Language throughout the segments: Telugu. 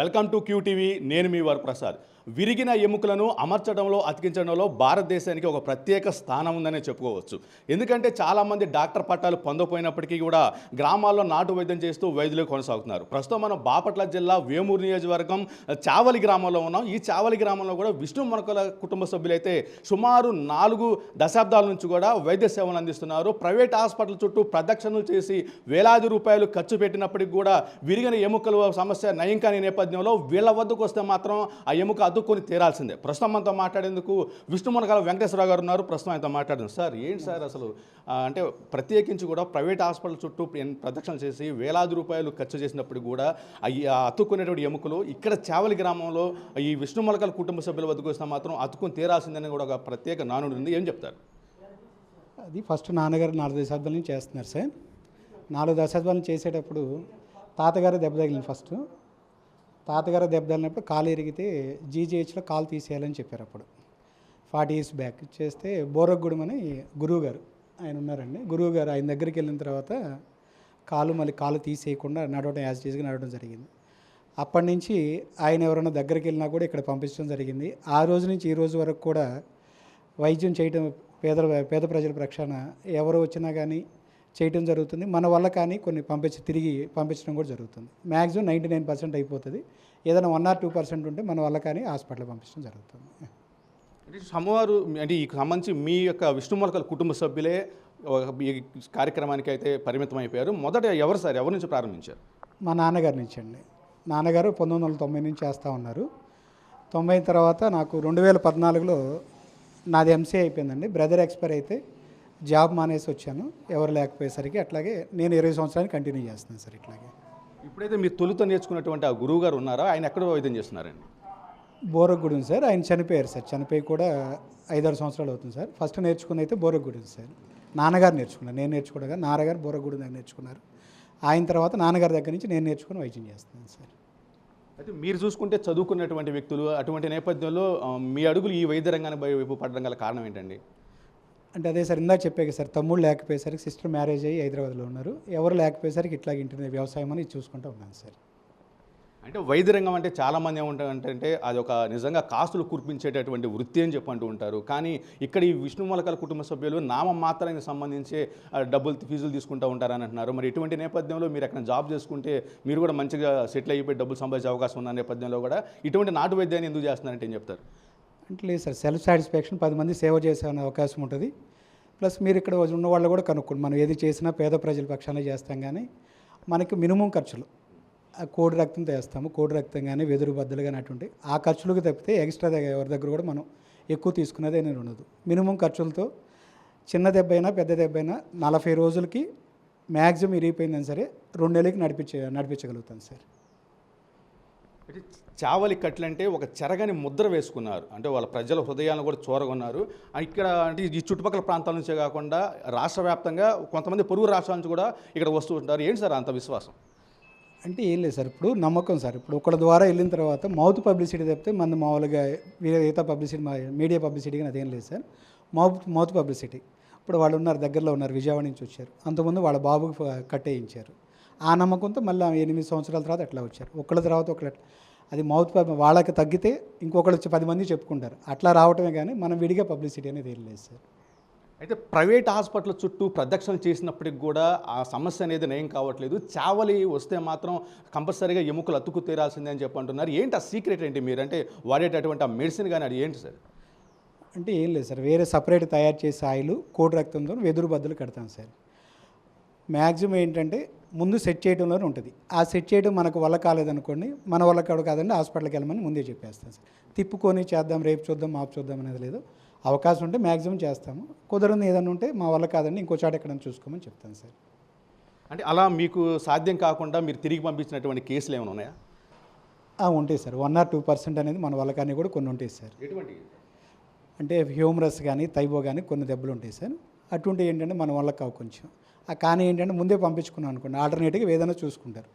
వెల్కమ్ టు క్యూటీవీ నేను మీ వరప్రసాద్. విరిగిన ఎముకలను అమర్చడంలో అతికించడంలో భారతదేశానికి ఒక ప్రత్యేక స్థానం ఉందనే చెప్పుకోవచ్చు. ఎందుకంటే చాలామంది డాక్టర్ పట్టాలు పొందపోయినప్పటికీ కూడా గ్రామాల్లో నాటు వైద్యం చేస్తూ వైద్యులు కొనసాగుతున్నారు. ప్రస్తుతం మనం బాపట్ల జిల్లా వేమూరు నియోజకవర్గం చావలి గ్రామంలో ఉన్నాం. ఈ చావలి గ్రామంలో కూడా విష్ణు మొనకల కుటుంబ సభ్యులైతే సుమారు నాలుగు దశాబ్దాల నుంచి కూడా వైద్య సేవలు అందిస్తున్నారు. ప్రైవేట్ హాస్పిటల్ చుట్టూ ప్రదక్షిణలు చేసి వేలాది రూపాయలు ఖర్చు పెట్టినప్పటికీ కూడా విరిగిన ఎముకల సమస్య నయం కాని నేపథ్యంలో వీళ్ళ వద్దకు వస్తే మాత్రం ఆ ఎముక అద్దుకొని తీరాల్సిందే. ప్రస్తుతం మనతో మాట్లాడేందుకు విష్ణు మునగాల వెంకటేశ్వరరావు గారు ఉన్నారు. ప్రస్తుతం ఆయనతో మాట్లాడారు సార్ ఏంటి సార్ అసలు అంటే ప్రత్యేకించి కూడా ప్రైవేట్ హాస్పిటల్ చుట్టూ ప్రదక్షిణలు చేసి వేలాది రూపాయలు ఖర్చు చేసినప్పుడు కూడా అవి అతుక్కునేటువంటి ఎముకలు ఇక్కడ చావలి గ్రామంలో ఈ విష్ణు మొలకల కుటుంబ సభ్యుల వద్దకు వస్తే మాత్రం అతుక్కుని తీరాల్సిందని కూడా ఒక ప్రత్యేక నానుడు ఉంది. ఏం చెప్తారు? అది ఫస్ట్ నాన్నగారు నాలుగు దశాబ్దాల నుంచి చేస్తున్నారు సార్. నాలుగు దశాబ్దాల చేసేటప్పుడు తాతగారు దెబ్బ తగిలింది ఫస్ట్. తాతగారు దెబ్బ తగిలినప్పుడు కాలు ఎరిగితే జీజీహెచ్లో కాలు తీసేయాలని చెప్పారు అప్పుడు. ఫార్టీ ఇయర్స్ బ్యాక్ చేస్తే బోరగూడెం అని గురువు గారు ఆయన ఉన్నారండి. గురువు గారు ఆయన దగ్గరికి వెళ్ళిన తర్వాత కాలు మళ్ళీ కాలు తీసేయకుండా నడవడం యాజ్ చేసి నడవడం జరిగింది. అప్పటి నుంచి ఆయన ఎవరైనా దగ్గరికి వెళ్ళినా కూడా ఇక్కడ పంపించడం జరిగింది. ఆ రోజు నుంచి ఈ రోజు వరకు కూడా వైద్యం చేయటం పేద పేద ప్రజల ప్రక్షాళన ఎవరు వచ్చినా కానీ చేయటం జరుగుతుంది. మన వల్ల కానీ కొన్ని పంపించి తిరిగి పంపించడం కూడా జరుగుతుంది. మ్యాక్సిమం నైంటీ నైన్ పర్సెంట్ అయిపోతుంది. ఏదైనా వన్ ఆర్ టూ పర్సెంట్ ఉంటే మన వల్ల కానీ హాస్పిటల్ పంపించడం జరుగుతుంది. అంటే సోమవారు అంటే ఈ సంబంధించి మీ యొక్క విష్ణు మొలకల కుటుంబ సభ్యులే ఈ కార్యక్రమానికి అయితే పరిమితం అయిపోయారు. మొదట ఎవరు సార్? ఎవరి నుంచి ప్రారంభించారు? మా నాన్నగారి నుంచి అండి. నాన్నగారు పంతొమ్మిది వందల తొంభై నుంచి చేస్తూ ఉన్నారు. తొంభై తర్వాత నాకు రెండు వేల పద్నాలుగులో నాది ఎంసీఏ అయిపోయిందండి. బ్రదర్ ఎక్స్పైర్ అయితే జాబ్ మానేసి వచ్చాను. ఎవరు లేకపోయేసరికి అట్లాగే నేను ఇరవై సంవత్సరాలు కంటిన్యూ చేస్తున్నాను సార్ ఇట్లాగే. ఇప్పుడైతే మీరు తొలుత నేర్చుకున్నటువంటి ఆ గురువు గారు ఉన్నారో? ఆయన ఎక్కడ వైద్యం చేస్తున్నారండి. బోరగూడెం సార్. ఆయన చనిపోయారు సార్. చనిపోయి కూడా ఐదారు సంవత్సరాలు అవుతుంది సార్. ఫస్ట్ నేర్చుకున్న అయితే బోరగూడెం సార్. నాన్నగారు నేర్చుకున్నారు. నేను నేర్చుకోవడం నాన్నగారు బోరగూడెం దగ్గర నేర్చుకున్నారు. ఆయన తర్వాత నాన్నగారి దగ్గర నుంచి నేను నేర్చుకుని వైద్యం చేస్తున్నాను సార్. అయితే మీరు చూసుకుంటే చదువుకున్నటువంటి వ్యక్తులు అటువంటి నేపథ్యంలో మీ అడుగులు ఈ వైద్య రంగాన్ని వైపు పడడం గల కారణం ఏంటండి? అంటే అదే సార్ ఇందాక చెప్పాక సార్ తమ్ముడు లేకపోయేసరికి సిస్టర్ మ్యారేజ్ అయ్యి హైదరాబాద్లో ఉన్నారు. ఎవరు లేకపోయేసరికి ఇట్లా ఇంటి వ్యవసాయం అని చూసుకుంటూ ఉన్నాను సార్. అంటే వైద్య రంగం అంటే చాలామంది ఏమంటారంటే అది ఒక నిజంగా కాసులు కురిపించేటటువంటి వృత్తి అని చెప్పి అంటూ ఉంటారు. కానీ ఇక్కడ ఈ విష్ణు మొలకల కుటుంబ సభ్యులు నామ మాత్రానికి సంబంధించి డబ్బులు ఫీజులు తీసుకుంటూ ఉంటారని అంటున్నారు. మరి ఇటువంటి నేపథ్యంలో మీరు ఎక్కడ జాబ్ చేసుకుంటే మీరు కూడా మంచిగా సెటిల్ అయిపోయి డబ్బులు సంపాదించే అవకాశం ఉన్న నేపథ్యంలో కూడా? ఇటువంటి నాటు వైద్యాన్ని ఎందుకు చేస్తున్నారంటే ఏం చెప్తారు? అంటే లేదు సార్ సెల్ఫ్ సాటిస్ఫాక్షన్ పది మంది సేవ చేసే అవకాశం ఉంటుంది. ప్లస్ మీరు ఇక్కడ ఉన్న వాళ్ళు కూడా కనుక్కోండి. మనం ఏది చేసినా పేద ప్రజల పక్షాన చేస్తాం కానీ మనకి మినిమం ఖర్చులు. ఆ కోడి రక్తం తెస్తాము. కోడి రక్తం కానీ వెదురు బద్దలు కానీ అటువంటి ఆ ఖర్చులకు తప్పితే ఎక్స్ట్రా ఎవరి దగ్గర కూడా మనం ఎక్కువ తీసుకునేది అనేది ఉండదు. మినిమం ఖర్చులతో చిన్న దెబ్బ అయినా పెద్ద దెబ్బ అయినా నలభై రోజులకి మ్యాక్సిమం ఇరిగిపోయిందని సరే రెండు నెలలకి నడిపించే నడిపించగలుగుతాను సార్ చావలి కట్లంటే ఒక చెరగని ముద్ర వేసుకున్నారు. అంటే వాళ్ళ ప్రజల హృదయాలను కూడా చూరగొన్నారు. ఇక్కడ అంటే ఈ చుట్టుపక్కల ప్రాంతాల నుంచే కాకుండా రాష్ట్ర వ్యాప్తంగా కొంతమంది పొరుగు రాష్ట్రాల నుంచి కూడా ఇక్కడ వస్తూ ఉంటారు. ఏంటి సార్ అంత విశ్వాసం? అంటే ఏం లేదు సార్. ఇప్పుడు నమ్మకం సార్. ఇప్పుడు ఒకళ్ళ ద్వారా వెళ్ళిన తర్వాత మౌత్ పబ్లిసిటీ తప్పితే మన మామూలుగా వేరే ఈత పబ్లిసిటీ మా మీడియా పబ్లిసిటీ కానీ అదేం లేదు సార్. Mouth mouth publicity. ఇప్పుడు వాళ్ళు ఉన్నారు దగ్గరలో ఉన్నారు విజయవాడ నుంచి వచ్చారు. అంతకుముందు వాళ్ళ బాబుకి కట్టేయించారు. ఆ నమ్మకంతో మళ్ళీ ఎనిమిది సంవత్సరాల తర్వాత అట్లా వచ్చారు. ఒకళ్ళ తర్వాత ఒకళ్ళు అది మౌత్ వాళ్ళకి తగ్గితే ఇంకొకళ్ళు వచ్చి పది మంది చెప్పుకుంటారు. అట్లా రావటమే కానీ మనం విడిగా పబ్లిసిటీ అనేది ఏం లేదు సార్. అయితే ప్రైవేట్ హాస్పిటల్ చుట్టూ ప్రదక్షిణలు చేసినప్పటికి కూడా ఆ సమస్య అనేది నయం కావట్లేదు. చావలి వస్తే మాత్రం కంపల్సరీగా ఎముకలు అతుకు తీరాల్సిందే అని చెప్పి అంటున్నారు. ఏంటి ఆ సీక్రెట్ ఏంటి మీరు? అంటే వాడేటటువంటి ఆ మెడిసిన్ కానీ అది ఏంటి సార్? అంటే ఏం లేదు సార్. వేరే సపరేట్ తయారు చేసే ఆయిల్ కోడి రక్తంతో వెదురు బద్దలు కడతాం సార్. మ్యాక్సిమం ఏంటంటే ముందు సెట్ చేయడంలోనే ఉంటుంది. ఆ సెట్ చేయడం మనకు వల్ల కాలేదనుకోండి మన వల్ల కాదు కాదండి హాస్పిటల్కి వెళ్ళమని ముందే చెప్పేస్తాం సార్. తిప్పుకొని చేద్దాం రేపు చూద్దాం మాపు చూద్దాం అనేది లేదు. అవకాశం ఉంటే మ్యాక్సిమం చేస్తాము. కుదరని ఏదైనా ఉంటే మా వల్ల కాదండి ఇంకో చాట ఎక్కడైనా చూసుకోమని చెప్తాను సార్. అంటే అలా మీకు సాధ్యం కాకుండా మీరు తిరిగి పంపించినటువంటి కేసులు ఏమైనా ఉన్నాయా? ఆ, ఉంటాయి sir. One or two percent అనేది మన వల్ల కానీ కూడా కొన్ని ఉంటాయి సార్. ఎటువంటి? అంటే హ్యూమరస్ కానీ తైబో కానీ కొన్ని దెబ్బలు ఉంటాయి సార్. అటువంటి ఏంటంటే మన వల్ల కావు కొంచెం. కానీ ఏంటంటే ముందే పంపించుకున్నాం అనుకోండి. ఆల్టర్నేటివ్గా ఏదైనా చూసుకుంటారు.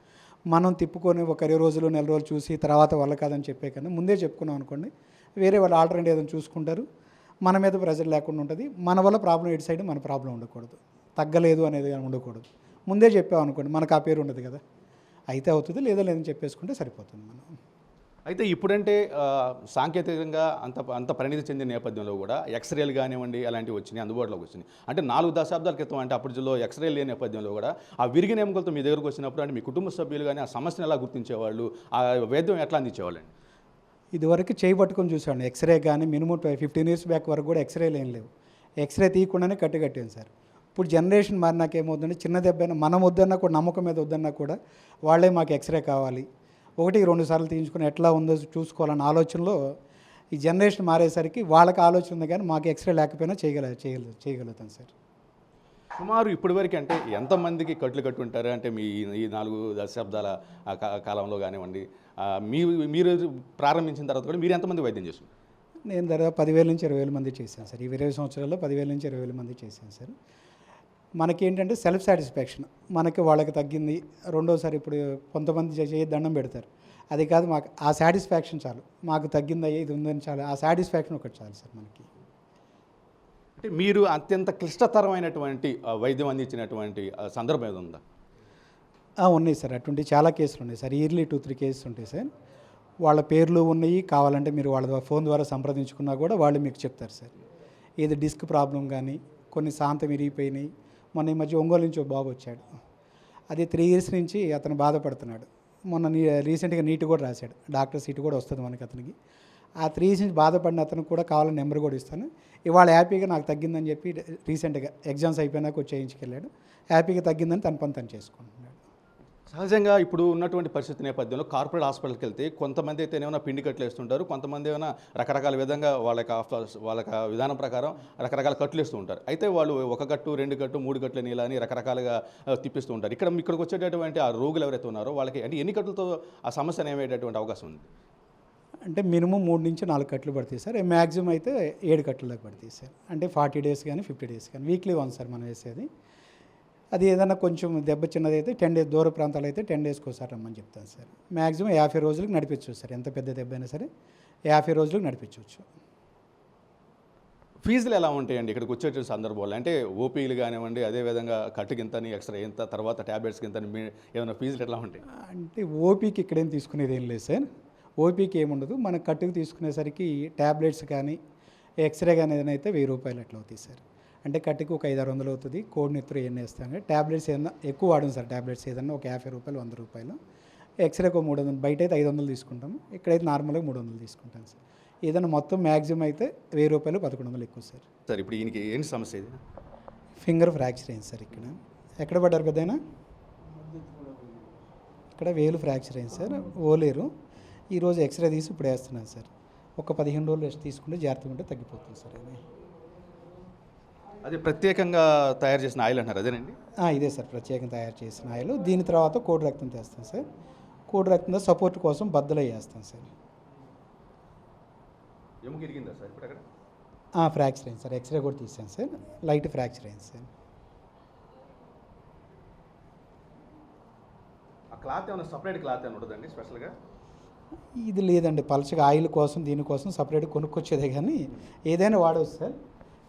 మనం తిప్పుకొని ఒక ఇరవై రోజులు నెల రోజులు చూసి తర్వాత వల్ల కాదని చెప్పే కన్నా ముందే చెప్పుకున్నాం అనుకోండి. వేరే వాళ్ళు ఆల్టర్నేటివ్ ఏదైనా చూసుకుంటారు. మన మీద ప్రెజర్ లేకుండా ఉంటుంది. మన వల్ల ప్రాబ్లం ఇటు సైడ్ మన ప్రాబ్లం ఉండకూడదు. తగ్గలేదు అనేది ఉండకూడదు. ముందే చెప్పాం అనుకోండి మనకు ఆ పేరు ఉండదు కదా. అయితే అవుతుంది లేదా లేదని చెప్పేసుకుంటే సరిపోతుంది మనం. అయితే ఇప్పుడంటే సాంకేతికంగా అంత అంత పరిణితి చెందిన నేపథ్యంలో కూడా ఎక్స్రేలు కానివ్వండి అలాంటివి వచ్చినాయి అందుబాటులోకి వచ్చినాయి. అంటే నాలుగు దశాబ్దాల క్రితం అంటే అప్పటి జిల్లాలో ఎక్స్రే లేని నేపథ్యంలో కూడా ఆ విరిగిన ఎముకలతో మీ దగ్గరకు వచ్చినప్పుడు అంటే మీ కుటుంబ సభ్యులు కానీ ఆ సమస్యను ఎలా గుర్తించేవాళ్ళు ఆ వైద్యం ఎట్లా అందించేవాళ్ళండి? ఇదివరకు చేయి పట్టుకొని చూసాను ఎక్స్రే కానీ మినిమం ఫిఫ్టీన్ ఇయర్స్ బ్యాక్ వరకు కూడా ఎక్స్రేలు ఏం లేవు. ఎక్స్రే తీయకుండానే కట్టుకట్టాను సార్. ఇప్పుడు జనరేషన్ మారినాక ఏమవుతుందంటే చిన్న దెబ్బైనా మనం వద్దన్నా కూడా నమ్మకం మీద వద్దన్నా కూడా వాళ్ళే మాకు ఎక్స్రే కావాలి. ఒకటి రెండు సార్లు తీయించుకుని ఎట్లా ఉందో చూసుకోవాలన్న ఆలోచనలో ఈ జనరేషన్ మారేసరికి వాళ్ళకి ఆలోచన ఉంది కానీ మాకు ఎక్స్రే లేకపోయినా చేయగల చేయగల చేయగలుగుతాం సార్. సుమారు ఇప్పటివరకు అంటే ఎంతమందికి కట్లు కట్టుంటారు? అంటే మీ ఈ నాలుగు దశాబ్దాల కాలంలో కానివ్వండి మీ మీరు ప్రారంభించిన తర్వాత కూడా మీరు ఎంతమంది వైద్యం చేస్తున్నారు? నేను దాదాపు పదివేల నుంచి ఇరవై వేల మంది చేశాను సార్. ఈ ఇరవై సంవత్సరాల్లో పదివేల నుంచి ఇరవై వేల మంది చేశాను సార్. మనకేంటంటే సెల్ఫ్ సాటిస్ఫాక్షన్ మనకి వాళ్ళకి తగ్గింది రెండోసారి ఇప్పుడు కొంతమంది చే- చేయి దండం పెడతారు. అది కాదు మాకు ఆ సాటిస్ఫాక్షన్ చాలు. మాకు తగ్గిందయ్యే ఇది ఉందని చాలు. ఆ సాటిస్ఫాక్షన్ ఒకటి చాలు సార్ మనకి. అంటే మీరు అత్యంత క్లిష్టతరమైనటువంటి వైద్యం అందించినటువంటి సందర్భం ఏది ఉందా? ఉన్నాయి సార్. అటువంటి చాలా కేసులు ఉన్నాయి sir. Yearly two three cases ఉంటాయి సార్. వాళ్ళ పేర్లు ఉన్నాయి. కావాలంటే మీరు వాళ్ళ ద్వారా ఫోన్ ద్వారా సంప్రదించుకున్నా కూడా వాళ్ళు మీకు చెప్తారు సార్. ఏది డిస్క్ ప్రాబ్లం కానీ కొన్ని శాంతం విరిగిపోయినాయి మొన్న ఈ మధ్య ఒంగోలు నుంచి ఒక బాబు వచ్చాడు. అది త్రీ ఇయర్స్ నుంచి అతను బాధపడుతున్నాడు. మొన్న నీ రీసెంట్గా నీట్ కూడా రాశాడు. డాక్టర్ సీట్ కూడా వస్తుంది మనకి అతనికి. ఆ త్రీ ఇయర్స్ నుంచి బాధపడిన అతను కూడా కావాలని నెంబర్ కూడా ఇస్తాను. ఇవాళ హ్యాపీగా నాకు తగ్గిందని చెప్పి రీసెంట్గా ఎగ్జామ్స్ అయిపోయినాక వచ్చి చేయించుకెళ్ళాడు హ్యాపీగా తగ్గిందని తన పని తను చేసుకుంటున్నాడు. సహజంగా ఇప్పుడు ఉన్నటువంటి పరిస్థితి నేపథ్యంలో కార్పొరేట్ హాస్పిటల్కి వెళ్తే కొంతమంది అయితే ఏమైనా పిండి కట్లు వేస్తుంటారు కొంతమంది ఏమైనా రకరకాల విధంగా వాళ్ళకి ఆఫ్- వాళ్ళకి విధానం ప్రకారం రకరకాల కట్లు వేస్తూ ఉంటారు. అయితే వాళ్ళు ఒక కట్టు రెండు కట్టు మూడు కట్లు నీళ్ళ అని రకరకాలుగా తిప్పిస్తూ ఉంటారు. ఇక్కడ ఇక్కడికి వచ్చేటటువంటి ఆ రోగులు ఎవరైతే ఉన్నారో వాళ్ళకి అంటే ఎన్ని కట్లతో ఆ సమస్య ఏమయ్యేటటువంటి అవకాశం ఉంది? అంటే మినిమం మూడు నుంచి నాలుగు కట్లు పడతాయి సార్. మ్యాక్సిమం అయితే ఏడు కట్ల దాకా పడతాయి సార్. అంటే ఫార్టీ డేస్ కానీ ఫిఫ్టీ డేస్ కానీ వీక్లీ వన్ సార్ మనం వేసేది. అది ఏదైనా కొంచెం దెబ్బ చిన్నది అయితే టెన్ డేస్ దూర ప్రాంతాలు అయితే టెన్ డేస్కి ఒకసారి రమ్మని చెప్తాను సార్. మ్యాక్సిమం యాభై రోజులకు నడిపించవచ్చు సార్. ఎంత పెద్ద దెబ్బ అయినా సరే యాభై రోజులకు నడిపించవచ్చు. ఫీజులు ఎలా ఉంటాయండి ఇక్కడికి వచ్చేటువంటి సందర్భంలో అంటే ఓపీలు కానివ్వండి అదేవిధంగా కట్టుకి ఇంతని ఎక్స్ట్రా ఎంత తర్వాత ట్యాబ్లెట్స్కి ఇంతని ఏమైనా ఫీజులు ఎట్లా ఉంటాయి? అంటే ఓపీకి ఇక్కడేం తీసుకునేది ఏం లేదు సార్. ఓపీకి ఏముండదు మన కట్టుకు తీసుకునేసరికి ట్యాబ్లెట్స్ కానీ ఎక్స్రే కానీ ఏదైనా అయితే వెయ్యి రూపాయలు అట్లా అవుతాయి సార్. అంటే కట్టుకు ఒక ఐదు ఆరు వందలు అవుతుంది. కోడ్ నెత్తురు ఎన్ని వేస్తాం కానీ ట్యాబ్లెట్స్ ఏదైనా ఎక్కువ వాడడం సార్ ట్యాబ్లెట్స్ ఏదైనా ఒక యాభై రూపాయలు వంద రూపాయలు. ఎక్స్రేకి ఒక మూడు వందలు బయట అయితే ఐదు వందలు తీసుకుంటాము ఇక్కడైతే నార్మల్గా మూడు వందలు తీసుకుంటాం సార్. ఏదైనా మొత్తం మ్యాక్సిమం అయితే వెయ్యి రూపాయలు పదకొండు వందలు ఎక్కువ సార్. సార్ ఇప్పుడు ఈయనకి ఏంటి సమస్య ఇది? ఫింగర్ ఫ్రాక్చర్ అయింది సార్ ఇక్కడ. ఎక్కడ పడ్డారు పెద్దయినా ఇక్కడ వేలు ఫ్రాక్చర్ అయింది సార్. ఓలేరు. ఈరోజు ఎక్స్రే తీసి ఇప్పుడు వేస్తున్నాను సార్. ఒక పదిహేను రోజులు రెస్ట్ తీసుకుంటే జాగ్రత్తగా ఉంటే తగ్గిపోతుంది సార్ అది. అది ప్రత్యేకంగా తయారు చేసిన ఆయిల్ అంటారు అదేనండి? ఇదే సార్ ప్రత్యేకంగా తయారు చేసిన ఆయిల్. దీని తర్వాత కోడి రక్తం తెస్తాం సార్. కోడి రక్తంతో సపోర్ట్ కోసం బద్దలు వేస్తాం సార్. ఫ్రాక్చర్ అయింది సార్. ఎక్స్రే కూడా తీసాను సార్. లైట్ ఫ్రాక్చర్ అయింది సార్. క్లాత్ ఏమైనా సపరేట్ క్లాత్ ఏమైనా ఉంటుందండి స్పెషల్గా? ఇది లేదండి. పలచగా ఆయిల్ కోసం దీనికోసం సపరేట్ కొనుక్కొచ్చేదే కానీ ఏదైనా వాడవచ్చు సార్.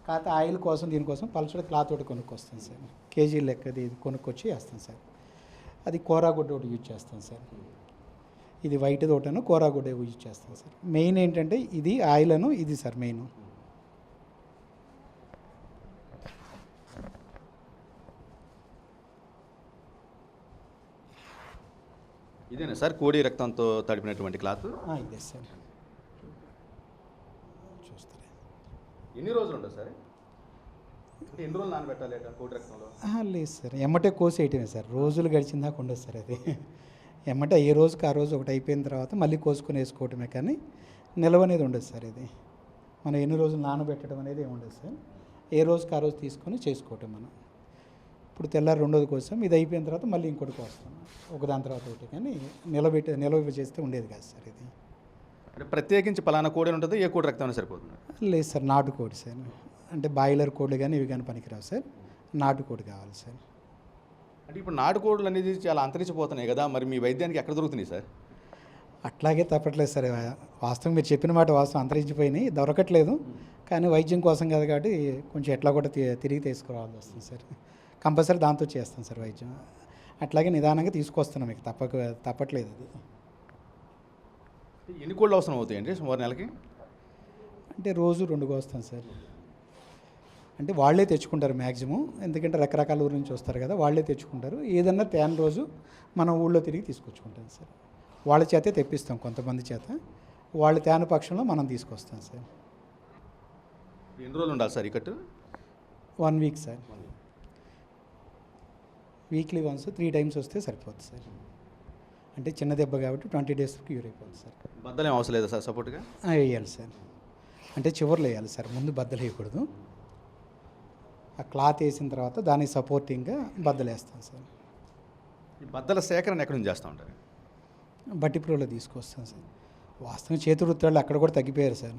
కాకపోతే ఆయిల్ కోసం దీనికోసం పలచడి క్లాత్ ఒకటి కొనుక్కొస్తాను సార్. కేజీ లెక్కది ఇది కొనుక్కొచ్చి వేస్తాను సార్. అది కోరాగుడ్డ ఒకటి యూజ్ చేస్తాను సార్. ఇది వైట్ ఒకటను కోరాగుడ్డ యూజ్ చేస్తాను సార్. మెయిన్ ఏంటంటే ఇది ఆయిల్ అను ఇది సార్ మెయిన్. ఇదేనా సార్? కోడి రక్తంతో తడిపినటువంటి క్లాత్? ఇదే సార్ చూస్తారా ఎన్ని రోజులు ఉంటుంది సార్? ఎన్ని రోజులు నానబెట్టాలి కోటి రక్తంలో? లేదు సార్. ఎమ్మటే కోసి వేయటమే సార్. రోజులు గడిచిన దాకా ఉండదు సార్ అది. ఎమ్మటే ఏ రోజుకి ఆ రోజు ఒకటి అయిపోయిన తర్వాత మళ్ళీ కోసుకొని వేసుకోవటమే కానీ నిల్వ అనేది ఉండదు సార్ ఇది. మనం ఎన్ని రోజులు నానబెట్టడం అనేది ఏమి ఉండదు సార్. ఏ రోజుకి ఆ రోజు తీసుకొని చేసుకోవటం మనం. ఇప్పుడు తెల్లారి రెండోది కోసం ఇది అయిపోయిన తర్వాత మళ్ళీ ఇంకోటి కోస్తాం. ఒకదాని తర్వాత ఒకటి కానీ నిలబెట్టి నిలవ చేస్తే ఉండేది కాదు సార్ ఇది. అంటే ప్రత్యేకించి పలానా కోడి ఉంటుంది ఏ కోడి రక్తం సరిపోతుంది. లేదు సార్ నాటుకోడి సార్. అంటే బాయిలర్ కోడి కానీ ఇవి కానీ పనికిరావు సార్. నాటుకోడి కావాలి సార్. అంటే ఇప్పుడు నాటుకోడులు అనేది చాలా అంతరించిపోతున్నాయి కదా మరి మీ వైద్యానికి ఎక్కడ దొరుకుతున్నాయి సార్? అట్లాగే తప్పట్లేదు సార్ వాస్తవం మీరు చెప్పిన మాట వాస్తవం అంతరించిపోయినాయి దొరకట్లేదు. కానీ వైద్యం కోసం కదా కాబట్టి కొంచెం ఎట్లా కూడా తిరిగి తీసుకురావాల్సి వస్తుంది సార్. కంపల్సరీ దాంతో చేస్తాం సార్ వైద్యం. అట్లాగే నిదానంగా తీసుకొస్తున్నాం మీకు తప్పక తప్పట్లేదు అది. ఎన్ని కోళ్ళు అవసరం అవుతాయండి సుమారు నెలకి? అంటే రోజు రెండు కోస్తాం సార్. అంటే వాళ్ళే తెచ్చుకుంటారు మ్యాక్సిమం ఎందుకంటే రకరకాల ఊరు నుంచి వస్తారు కదా వాళ్ళే తెచ్చుకుంటారు. ఏదన్నా తేన రోజు మనం ఊళ్ళో తిరిగి తీసుకొచ్చుకుంటాం సార్. వాళ్ళ చేతే తెప్పిస్తాం కొంతమంది చేత. వాళ్ళ తేన పక్షంలో మనం తీసుకొస్తాం సార్. ఎన్ని రోజులు ఉండాలి sir ikat one week sir. Weekly once three times వస్తే సరిపోతుంది సార్. అంటే చిన్న దెబ్బ కాబట్టి ట్వంటీ డేస్ క్యూర్ అయిపోతుంది సార్. బద్దలేం అవసరం లేదా సార్ సపోర్ట్గా? వేయాలి సార్. అంటే చివర్లో వేయాలి సార్. ముందు బద్దలు వేయకూడదు. ఆ క్లాత్ వేసిన తర్వాత దానికి సపోర్టింగ్గా బద్దలు వేస్తాం సార్. ఈ బద్దల సేకరణ ఎక్కడి నుంచి చేస్తూ ఉంటారు? బట్టి ప్రోలో తీసుకొస్తాం సార్. వాస్తవం చేతి వృత్తాళ్ళు అక్కడ కూడా తగ్గిపోయారు సార్.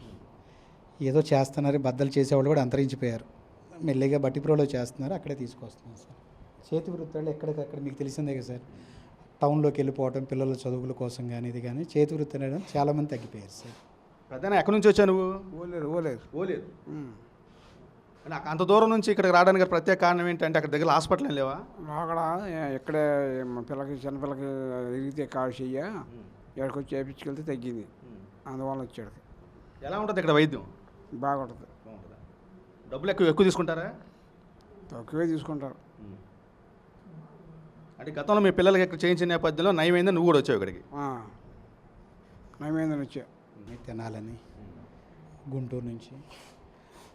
ఏదో చేస్తున్నారు బద్దలు చేసేవాళ్ళు కూడా అంతరించిపోయారు. మెల్లిగా బట్టి ప్రోలో చేస్తున్నారు అక్కడే తీసుకొస్తున్నాం సార్. చేతి వృత్తాళ్ళు ఎక్కడికక్కడ మీకు తెలిసిందే కదా సార్. టౌన్లోకి వెళ్ళిపోవటం పిల్లల చదువుల కోసం కానీ ఇది కానీ చేతి వృత్తి అనేది చాలామంది తగ్గిపోయారు సార్. పెద్దనా ఎక్కడి నుంచి వచ్చావు నువ్వు? ఓలేరు ఓలేరు. ఓలేదు అంటే అంత దూరం నుంచి ఇక్కడికి రావడానికి ప్రత్యేక కారణం ఏంటంటే అక్కడ దగ్గర హాస్పిటల్ ఏం లేవా? అక్కడ ఇక్కడే పిల్లకి చిన్నపిల్లకి ఇరిగితే కాలు చెయ్య. ఇక్కడికి వచ్చి చేయించుకెళ్తే తగ్గింది. అందువల్ల వచ్చాడు. ఎలా ఉంటుంది ఇక్కడ వైద్యం? బాగుంటుంది? డబ్బులు ఎక్కువ ఎక్కువ తీసుకుంటారా? తక్కువే తీసుకుంటారు. అంటే గతంలో మీ పిల్లలకి ఇక్కడ చేయించిన నేపథ్యంలో నయమైందని నువ్వు కూడా వచ్చావు ఇక్కడికి. నయమైందని వచ్చా. తినాలని. గుంటూరు నుంచి.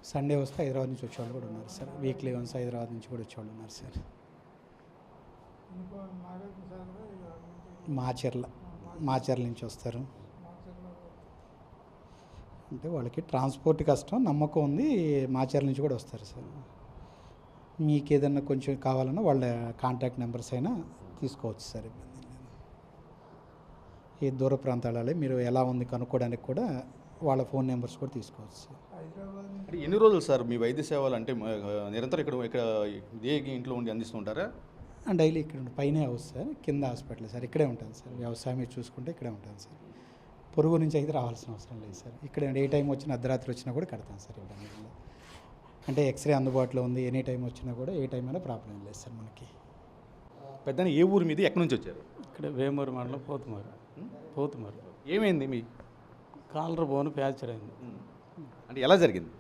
సండే వస్తే హైదరాబాద్ నుంచి వచ్చేవాళ్ళు కూడా ఉన్నారు సార్. వీక్లీ వన్స్ హైదరాబాద్ నుంచి కూడా వచ్చేవాళ్ళు ఉన్నారు సార్. మాచర్ల. మాచర్ల నుంచి వస్తారు. అంటే వాళ్ళకి ట్రాన్స్పోర్ట్ కష్టం నమ్మకం ఉంది. మాచర్ల నుంచి కూడా వస్తారు సార్. మీకు ఏదన్నా కొంచెం కావాలన్నా వాళ్ళ కాంటాక్ట్ నెంబర్స్ అయినా తీసుకోవచ్చు సార్ ఏ దూర ప్రాంతాలలో మీరు ఎలా ఉంది కనుక్కోవడానికి కూడా వాళ్ళ ఫోన్ నెంబర్స్ కూడా తీసుకోవచ్చు సార్. ఎన్ని రోజులు సార్ మీ వైద్య సేవలు అంటే నిరంతరం ఇక్కడ ఇక్కడ ఇదే ఇంట్లో ఉండి అందిస్తుంటారా? డైలీ ఇక్కడ పైనే హౌస్ సార్ కింద హాస్పిటల్ సార్ ఇక్కడే ఉంటాను సార్. వ్యవసాయం చూసుకుంటే ఇక్కడే ఉంటాను సార్. పొరుగు నుంచి అయితే రావాల్సిన అవసరం లేదు సార్. ఇక్కడ ఏ టైం వచ్చినా అర్ధరాత్రి వచ్చినా కూడా కడతాను సార్ ఇబ్బంది. అంటే ఎక్స్రే అందుబాటులో ఉంది ఎనీ టైం వచ్చినా కూడా ఏ టైం అయినా ప్రాబ్లం లేదు సార్ మనకి. పెద్దని ఏ ఊరు మీది? ఎక్కడి నుంచి వచ్చారు? ఇక్కడ వేమూరు మండలం పోతుమారు. పోతుమారు. ఏమైంది మీ? కాలర్ బోను ప్యాచర్ అయింది. అంటే ఎలా జరిగింది?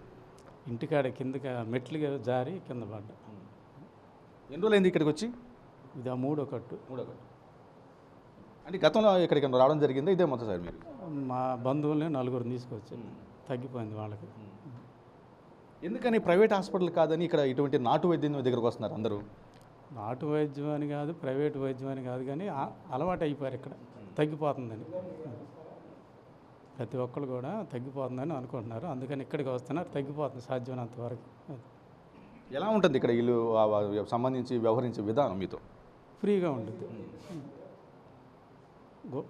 ఇంటికాడ కిందకి మెట్లుగా జారి కింద పడ్డా. ఎన్ని రోజులైంది ఇక్కడికి వచ్చి? ఇది ఆ మూడో కట్టు. మూడో గంట. అంటే గతంలో ఇక్కడికి రావడం జరిగిందా? ఇదే మొదటిసారి మీరు? మా బంధువుల్ని నలుగురిని తీసుకొచ్చి తగ్గిపోయింది వాళ్ళకి. ఎందుకని ప్రైవేట్ హాస్పిటల్ కాదని ఇక్కడ ఇటువంటి నాటు వైద్యం దగ్గరకు వస్తున్నారు అందరూ? నాటు వైద్యం అని కాదు ప్రైవేట్ వైద్యం అని కాదు కానీ అలవాటు అయిపోయారు ఇక్కడ. తగ్గిపోతుందని. ప్రతి ఒక్కరు కూడా తగ్గిపోతుందని అనుకుంటున్నారు. అందుకని ఇక్కడికి వస్తున్నారు. తగ్గిపోతుంది సాధ్యమైనంత వరకు. ఎలా ఉంటుంది ఇక్కడ వీళ్ళు సంబంధించి వ్యవహరించే విధానం మీతో? ఫ్రీగా ఉంటుంది.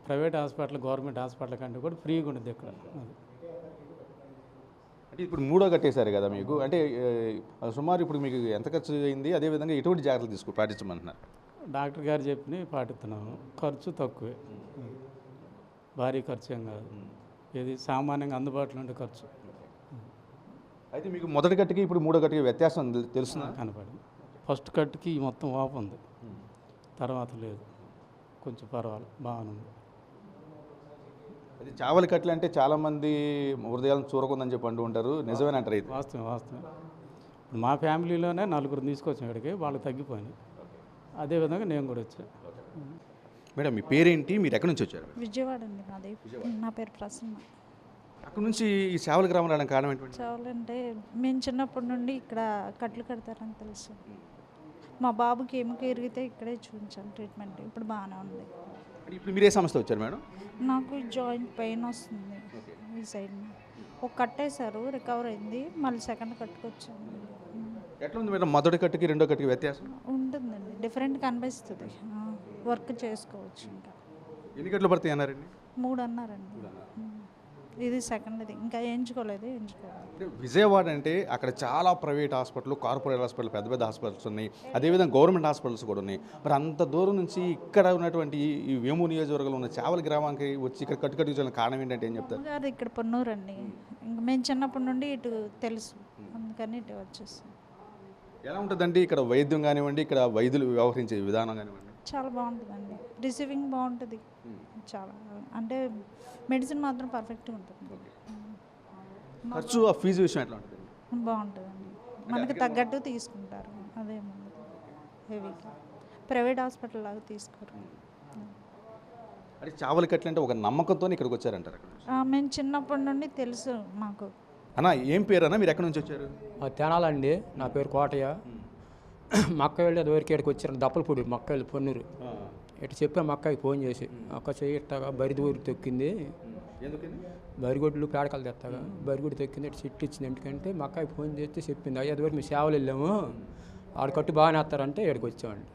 ప్రైవేట్ హాస్పిటల్ గవర్నమెంట్ హాస్పిటల్ కంటే కూడా ఫ్రీగా ఉంటుంది ఇక్కడ. అంటే ఇప్పుడు మూడో కట్టేశారు కదా మీకు. అంటే సుమారు ఇప్పుడు మీకు ఎంత ఖర్చు అయింది? అదేవిధంగా ఎటువంటి జాగ్రత్తలు తీసుకో పాటించమంటున్నారు? డాక్టర్ గారు చెప్పినవి పాటిస్తున్నాము. ఖర్చు తక్కువే. భారీ ఖర్చు ఏం కాదు. ఇది సామాన్యంగా అందుబాటులో ఉండే ఖర్చు. అయితే మీకు మొదటి కట్టుకి ఇప్పుడు మూడో కట్టుకి వ్యత్యాసం తెలు- తెలుస్తుందా? కనపడింది. ఫస్ట్ కట్కి ఈ మొత్తం వాపు ఉంది. తర్వాత లేదు. కొంచెం పర్వాలేదు బాగానే ఉంది. అది చావలి కట్లు అంటే చాలా మంది హృదయాలను చూరకుందని చెప్పి అంటూ ఉంటారు. నిజమేనా అంటారు ఇది? వాస్తవం వాస్తవం. మా ఫ్యామిలీలోనే నలుగురు తీసుకొచ్చాం ఇక్కడికి వాళ్ళు తగ్గిపోయినాయి. అదేవిధంగా నేను కూడా వచ్చాను మేడం మీ పేరేంటి? మీరు ఎక్కడి నుంచి వచ్చారు? విజయవాడ అండి మాది. నా పేరు ప్రసన్న. అక్కడ నుంచి ఈ సేవల గ్రామం రావడానికి కారణం ఏంటంటే చాలంటే మేము చిన్నప్పటి నుండి ఇక్కడ కట్లు కడతారని తెలుసు. మా బాబుకి ఎముక ఎరిగితే ఇక్కడే చూపించాను ట్రీట్మెంట్. ఇప్పుడు బాగానే ఉంది. ఇప్పుడు మీరే సంస్థ వచ్చారు మేడం? నాకు జాయింట్ పెయిన్ వస్తుంది ఈ సైడ్. ఒక కట్టేశారు రికవర్ అయింది మళ్ళీ సెకండ్ కట్టుకొచ్చాను. ఎట్లా ఉంది మేడం? మొదటి కట్టుకి రెండో కట్టుకి వ్యత్యాసం? ఉంటుందండి డిఫరెంట్ కనిపిస్తుంది. వర్క్ చేసుకోవచ్చు ఇంకా. ఎన్ని గంటలు పడతాయి అన్నారండి? మూడు అన్నారండి. ఇది సెకండ్ది ఇంకా ఎంచుకోలేదు ఎంచుకోలేదు. విజయవాడ అంటే అక్కడ చాలా ప్రైవేట్ హాస్పిటల్ కార్పొరేట్ హాస్పిటల్ పెద్ద పెద్ద హాస్పిటల్స్ ఉన్నాయి. అదేవిధంగా గవర్నమెంట్ హాస్పిటల్స్ కూడా ఉన్నాయి. మరి అంత దూరం నుంచి ఇక్కడ ఉన్నటువంటి ఈ- వేమూరు నియోజకవర్గంలో ఉన్న చావలి గ్రామానికి వచ్చి ఇక్కడ కట్టు కట్టుకు కారణం ఏంటంటే ఏం చెప్తారు? గారు ఇక్కడ పొన్నూరు అండి. ఇంకా మేము చిన్నప్పటి నుండి ఇటు తెలుసు. అందుకని ఇటు వచ్చేసాం. ఎలా ఉంటుందండి ఇక్కడ వైద్యం కానివ్వండి ఇక్కడ వైద్యులు వ్యవహరించే విధానం కానివ్వండి? చాలా బాగుంటుందండి. రిసీవింగ్ బాగుంటుంది. చాలా. అంటే మెడిసిన్ మాత్రం పర్ఫెక్ట్గా ఉంటుంది. ఖర్చు ఆ ఫీజు విషయం ఎట్లా ఉంటుంది? బాగుంటుందండి. మనకి తగ్గట్టు తీసుకుంటారు. అదేముండదు హెవీగా ప్రైవేట్ హాస్పిటల్ లాగా తీసుకోరు. అంటే చావలి కట్లు అంటే ఒక నమ్మకంతో ఇక్కడికి వచ్చారంటారు నుంచి. ఆ, మేము చిన్నప్పటి నుండి తెలుసు మాకు. అన్న ఏం పేరు అన్న మీరు ఎక్కడి నుంచి వచ్చారు? మా తెనాలండి. నా పేరు కోటయ్య. మా అక్క వెళ్ళి అది వరకు ఇక్కడికి వచ్చారు. దప్పలపూడి మా అక్క వెళ్ళి పొన్నూరు ఇటు చెప్పా మా అక్కకి ఫోన్ చేసి అక్క చెయ్యి ఇట్టగా బరి దూరి తొక్కింది. బరిగొడ్లు పేడకలు తెస్తాగా బరిగొడ్డు తొక్కింది ఇటు చెట్టు ఇచ్చింది. ఎందుకంటే మా అక్కకి ఫోన్ చేస్తే చెప్పింది అయ్యా అది వరకు మేము సేవలు వెళ్ళాము. ఆడ కట్టు బాగానే వేస్తారంటే ఇక్కడికి వచ్చామండి.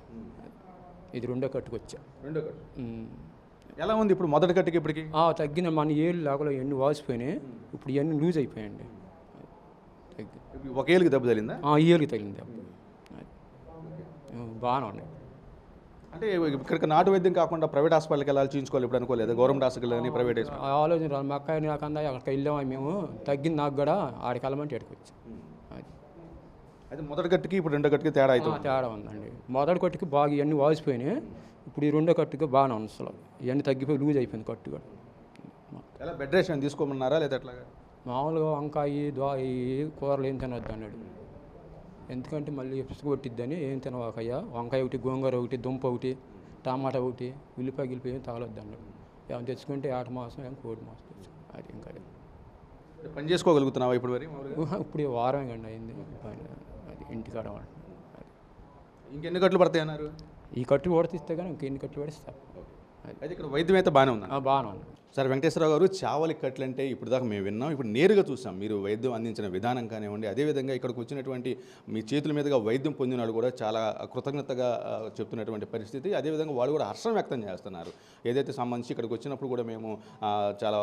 ఇది రెండో కట్టుకు వచ్చా. రెండో కట్టు. ఎలా ఉంది ఇప్పుడు మొదటి కట్టుకి ఇప్పటికి? తగ్గిన మన ఏళ్ళు లోపల ఎన్ని వాసిపోయినాయి ఇప్పుడు ఇవన్నీ లూజ్ అయిపోయాయండి. తగ్గి ఒక ఏళ్ళకి దెబ్బ తగిలిందా? ఆ, ఈ ఏళ్ళకి తగిలింది. ఉమ్, బాగానే ఉన్నాయి. అంటే ఇక్కడికి నాటు వైద్యం కాకుండా ప్రైవేట్ హాస్పిటల్కి వెళ్ళాలి చూపించుకోవాలి ఇప్పుడు అనుకోలేదు. గవర్నమెంట్ హాస్పిటల్ అని ప్రైవేట్ హాస్పిటల్ ఆలోచన రాదు. మా అక్క నాకు అందా అక్కడికి వెళ్ళాము మేము? తగ్గింది నాకు కూడా ఆడికి వెళ్ళమంటే ఇక్కడికి వచ్చాం. అది. అయితే మొదటి కట్టుకి ఇప్పుడు రెండో కట్టుకి తేడా అవుతుంది తేడా ఉందండి. మొదటి కట్టుకి బాగా ఇవన్నీ వాసిపోయినాయి. ఇప్పుడు ఈ రెండో కట్టుకి బాగానే ఉంది అసలు. ఇవన్నీ తగ్గిపోయి లూజ్ అయిపోయింది కట్టు కూడా. ఎలా బెడ్ రేషన్ తీసుకోమన్నారా లేదా ఎట్లాగా? మామూలుగా వంకాయ దో ఈ కూరలు ఏం తినొద్దు అన్నాడు. ఎందుకంటే మళ్ళీ పిసుగు కొట్టిద్దని ఏం తినవాకయ్యా వంకాయ ఒకటి గోంగూర ఒకటి దుంప ఒకటి టమాటా ఒకటి ఉల్లిపాయ గిల్లిపాయ ఏం తగలొద్దు అన్నాడు ఏమైనా తెచ్చుకుంటే ఆట మాసం ఏం కోడి మాసం అది ఇంకా. పని చేసుకోగలుగుతున్నావా ఇప్పుడు మరి ఇప్పుడు వారం కండి అయింది? అది ఇంటికాడ ఇంకెన్ని కట్లు పడతాయి అన్నారు? ఈ కట్టు ఓడతిస్తే కానీ ఇంకెన్ని కట్లు పడిస్తా అయితే ఇక్కడ వైద్యం అయితే బాగానే ఉంది? బాగానే ఉంది. సార్ వెంకటేశ్వరరావు గారు చావలి కట్లు అంటే ఇప్పుడు దాకా మేము విన్నాం. ఇప్పుడు నేరుగా చూసాం. మీరు వైద్యం అందించిన విధానం కానివ్వండి అదేవిధంగా ఇక్కడికి వచ్చినటువంటి మీ చేతుల మీదుగా వైద్యం పొందిన వాళ్ళు కూడా చాలా కృతజ్ఞతగా చెప్తున్నటువంటి పరిస్థితి. అదేవిధంగా వాళ్ళు కూడా హర్షం వ్యక్తం చేస్తున్నారు. ఏదైతే సంబంధించి ఇక్కడికి వచ్చినప్పుడు కూడా మేము చాలా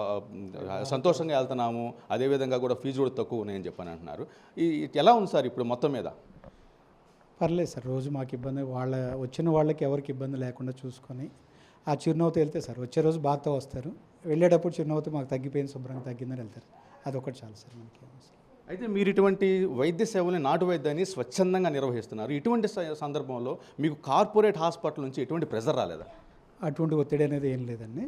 సంతోషంగా వెళ్తున్నాము అదేవిధంగా కూడా ఫీజు కూడా తక్కువ ఉన్నాయని చెప్పని అంటున్నారు. ఈ ఎలా ఉంది సార్ ఇప్పుడు మొత్తం మీద? పర్లేదు సార్ రోజు మాకు ఇబ్బంది వాళ్ళ వచ్చిన వాళ్ళకి ఎవరికి ఇబ్బంది లేకుండా చూసుకొని ఆ చిరునవ్వుతో వెళ్తే సార్ వచ్చే రోజు బాధతో వస్తారు. వెళ్ళేటప్పుడు చిరునవ్వుతో మాకు తగ్గిపోయింది శుభ్రంగా తగ్గిందని వెళ్తారు. అదొకటి చాలు సార్ మనకి. అయితే మీరు ఇటువంటి వైద్య సేవల్ని నాటు వైద్యాన్ని స్వచ్ఛందంగా నిర్వహిస్తున్నారు. ఇటువంటి సందర్భంలో మీకు కార్పొరేట్ హాస్పిటల్ నుంచి ఎటువంటి ప్రెజర్ రాలేదా? అటువంటి ఒత్తిడి అనేది ఏం లేదండి.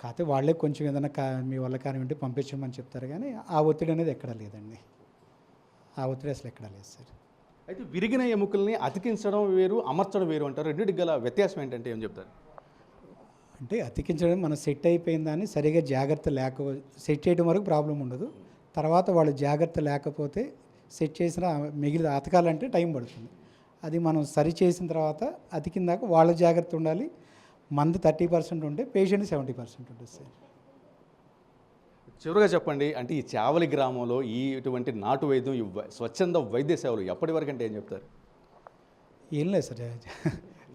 కాకపోతే వాళ్ళే కొంచెం ఏదైనా కా మీ వల్ల కానివ్వండి పంపించమని చెప్తారు కానీ ఆ ఒత్తిడి అనేది ఎక్కడా లేదండి. ఆ ఒత్తిడి అసలు ఎక్కడా లేదు సార్. అయితే విరిగిన ఎముకల్ని అతికించడం వేరు అమర్చడం వేరు అంటారు. రెండింటికి గల వ్యత్యాసం ఏంటంటే ఏం చెప్తారు? అంటే అతికించడం మనం సెట్ అయిపోయిందని సరిగా జాగ్రత్త లేక సెట్ చేయడం వరకు ప్రాబ్లం ఉండదు. తర్వాత వాళ్ళు జాగ్రత్త లేకపోతే సెట్ చేసిన మిగిలిన అతకాలంటే టైం పడుతుంది. అది మనం సరి చేసిన తర్వాత అతికిన దాకా వాళ్ళ జాగ్రత్త ఉండాలి. మంది థర్టీ పర్సెంట్ ఉంటే పేషెంట్ సెవెంటీ పర్సెంట్ ఉంటుంది సార్. చివరిగా చెప్పండి అంటే ఈ చావలి గ్రామంలో ఈ ఇటువంటి నాటు వైద్యం స్వచ్ఛంద వైద్య సేవలు ఎప్పటి వరకు అంటే ఏం చెప్తారు? ఏం లేదు సార్.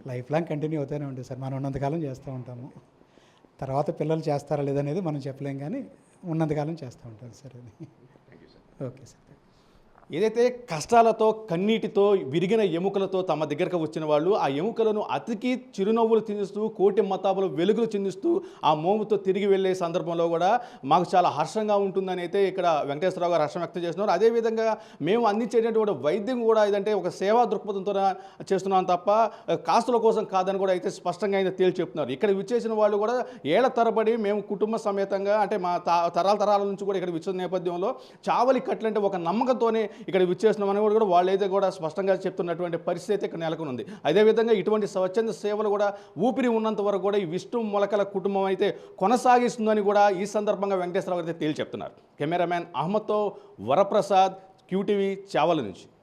లైఫ్ లాంగ్ కంటిన్యూ అవుతూనే ఉంటుంది సార్. మనం ఉన్నంతకాలం చేస్తూ ఉంటాము. తర్వాత పిల్లలు చేస్తారా లేదనేది మనం చెప్పలేం కానీ ఉన్నంతకాలం చేస్తూ ఉంటాం సార్ అది. Okay sir. ఏదైతే కష్టాలతో కన్నీటితో విరిగిన ఎముకలతో తమ దగ్గరకు వచ్చిన వాళ్ళు ఆ ఎముకలను అతికి చిరునవ్వులు చిందిస్తూ కోటి మతాబులు వెలుగులు చిందిస్తూ ఆ మోముతో తిరిగి వెళ్ళే సందర్భంలో కూడా మాకు చాలా హర్షంగా ఉంటుందని అయితే ఇక్కడ వెంకటేశ్వరరావు గారు హర్షం వ్యక్తం చేస్తున్నారు. అదేవిధంగా మేము అందించేటటువంటి వైద్యం కూడా ఏదంటే ఒక సేవా దృక్పథంతో చేస్తున్నాం తప్ప కాస్తుల కోసం కాదని కూడా అయితే స్పష్టంగా అయితే తేల్చి చెప్తున్నారు ఇక్కడ విచ్చేసిన వాళ్ళు కూడా ఏళ్ళ తరబడి మేము కుటుంబ సమేతంగా అంటే మా తా- తరాల తరాల నుంచి కూడా ఇక్కడ విచ్చిన నేపథ్యంలో చావలి కట్లంటే ఒక నమ్మకంతోనే ఇక్కడ విచ్చేస్తున్నామని కూడా వాళ్ళైతే కూడా స్పష్టంగా చెప్తున్నటువంటి పరిస్థితి అయితే ఇక్కడ నెలకొని ఉంది అదేవిధంగా ఇటువంటి స్వచ్ఛంద సేవలు కూడా ఊపిరి ఉన్నంత వరకు కూడా ఈ విష్ణు మొలకల కుటుంబం అయితే కొనసాగిస్తుందని కూడా ఈ సందర్భంగా వెంకటేశ్వరరావు అయితే తేల్చి చెప్తున్నారు. కెమెరామ్యాన్ అహ్మద్తో వరప్రసాద్ క్యూటీవీ చావల నుంచి.